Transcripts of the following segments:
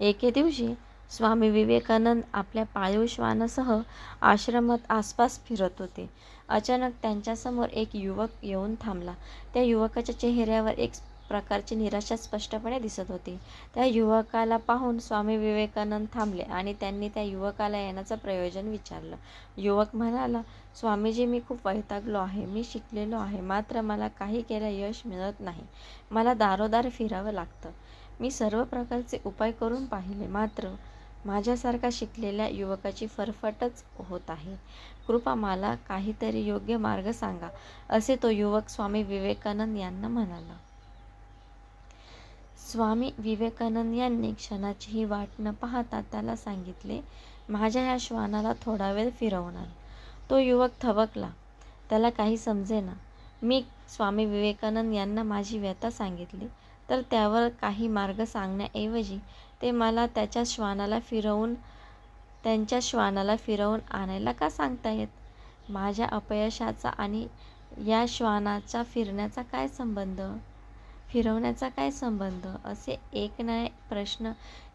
एके दिवशी स्वामी विवेकानंद आपल्या पाळीव श्वानासह आश्रमात आसपास फिरत होते. अचानक त्यांच्यासमोर एक युवक येऊन थांबला. त्या युवकाच्या चेहऱ्यावर एक प्रकारची निराशा स्पष्टपणे दिसत होती. त्या युवकाला पाहून स्वामी विवेकानंद थांबले आणि त्यांनी त्या युवकाला येण्याचं प्रयोजन विचारलं. युवक म्हणाला स्वामीजी मी खूप वैतागलो आहे. मी शिकलेलो आहे. मात्र मला काही केलं यश मिळत नाही. मला दारोदार फिरावं लागतं. मी सर्व प्रकारचे उपाय करून पाहिले मात्र माझ्यासारखा शिकलेल्या युवकाची फरफटच होत आहे. कृपा मला काहीतरी योग्य मार्ग सांगा असे तो युवक स्वामी विवेकानंद यांना म्हणाला. स्वामी विवेकानंद यांनी क्षणाचीही वाट न पाहता त्याला सांगितले माझ्या ह्या श्वानाला थोडा वेळ फिरवणार. तो युवक थबकला त्याला काही समजेना. मी स्वामी विवेकानंद यांना माझी व्यथा सांगितली तर त्यावर काही मार्ग सांगण्याऐवजी ते मला त्याच्या श्वानाला फिरवून त्यांच्या श्वानाला फिरवून आणायला का सांगतायत माझ्या अपयशाचा आणि या श्वानाचा फिरण्याचा काय संबंध? फिरवण्याचा काय संबंध? असे एक ना प्रश्न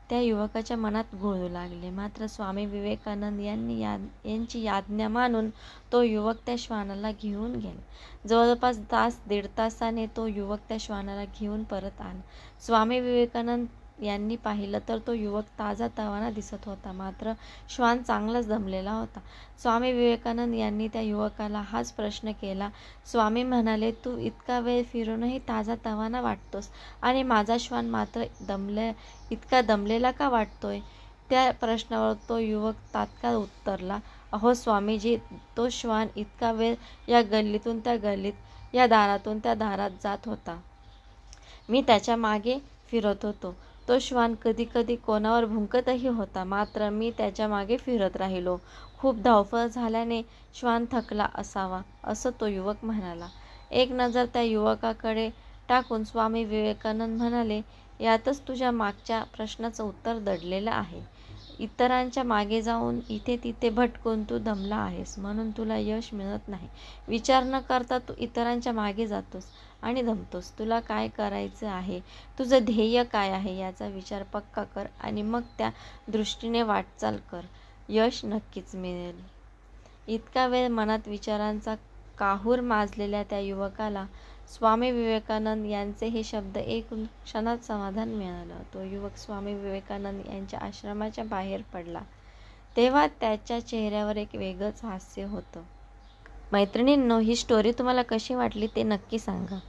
त्या युवकाच्या मनात घोळू लागले. मात्र स्वामी विवेकानंद यांनी या यांची याज्ञा मानून तो युवक त्या श्वानाला घेऊन गेला. जवळपास तास दीड तासाने तो युवक त्या श्वानाला घेऊन परत आला. स्वामी विवेकानंद यांनी पाहिलं तर तो युवक ताजा तवाना दिसत होता. मात्र श्वान चांगलाच दमलेला होता. स्वामी विवेकानंद यांनी त्या युवकाला हाच प्रश्न केला. स्वामी म्हणाले तू इतका वेळ फिरूनही ताजा तवाना वाटतोस आणि माझा श्वान मात्र दमले इतका दमलेला का वाटतोय? त्या प्रश्नावर तो युवक तात्काळ उत्तरला अहो स्वामीजी तो श्वान इतका वेळ या गल्लीतून त्या गल्लीत या दारातून त्या दारात जात होता. मी त्याच्यामागे फिरत होतो. तो श्वान कधी कधी कोणावर भुंकतही होता. मात्र मी त्याच्यामागे फिरत राहिलो. खूप धावपळ झाल्याने श्वान थकला असावा असं तो युवक म्हणाला. एक नजर त्या युवकाकडे टाकून स्वामी विवेकानंद म्हणाले यातच तुझ्या मागच्या प्रश्नाचं उत्तर दडलेलं आहे. इतरांच्या मागे जाऊन इथे तिथे भटकून तू दमला आहेस म्हणून तुला यश मिळत नाही. विचार न करता तू इतरांच्या मागे जातोस आणि दमतोस. तुला काय करायचं आहे? तुझं ध्येय काय आहे याचा विचार पक्का कर आणि मग त्या दृष्टीने वाटचाल कर. यश नक्कीच मिळेल. इतका वेळ मनात विचारांचा काहूर माजलेल्या त्या युवकाला स्वामी विवेकानंद यांचे हे शब्द ऐकून क्षणात समाधान मिळालं. तो युवक स्वामी विवेकानंद यांच्या आश्रमाच्या बाहेर पडला. तेव्हा त्याच्या चेहऱ्यावर एक वेगळंच हास्य होतं. मैत्रिणींनो ही स्टोरी तुम्हाला कशी वाटली ते नक्की सांगा.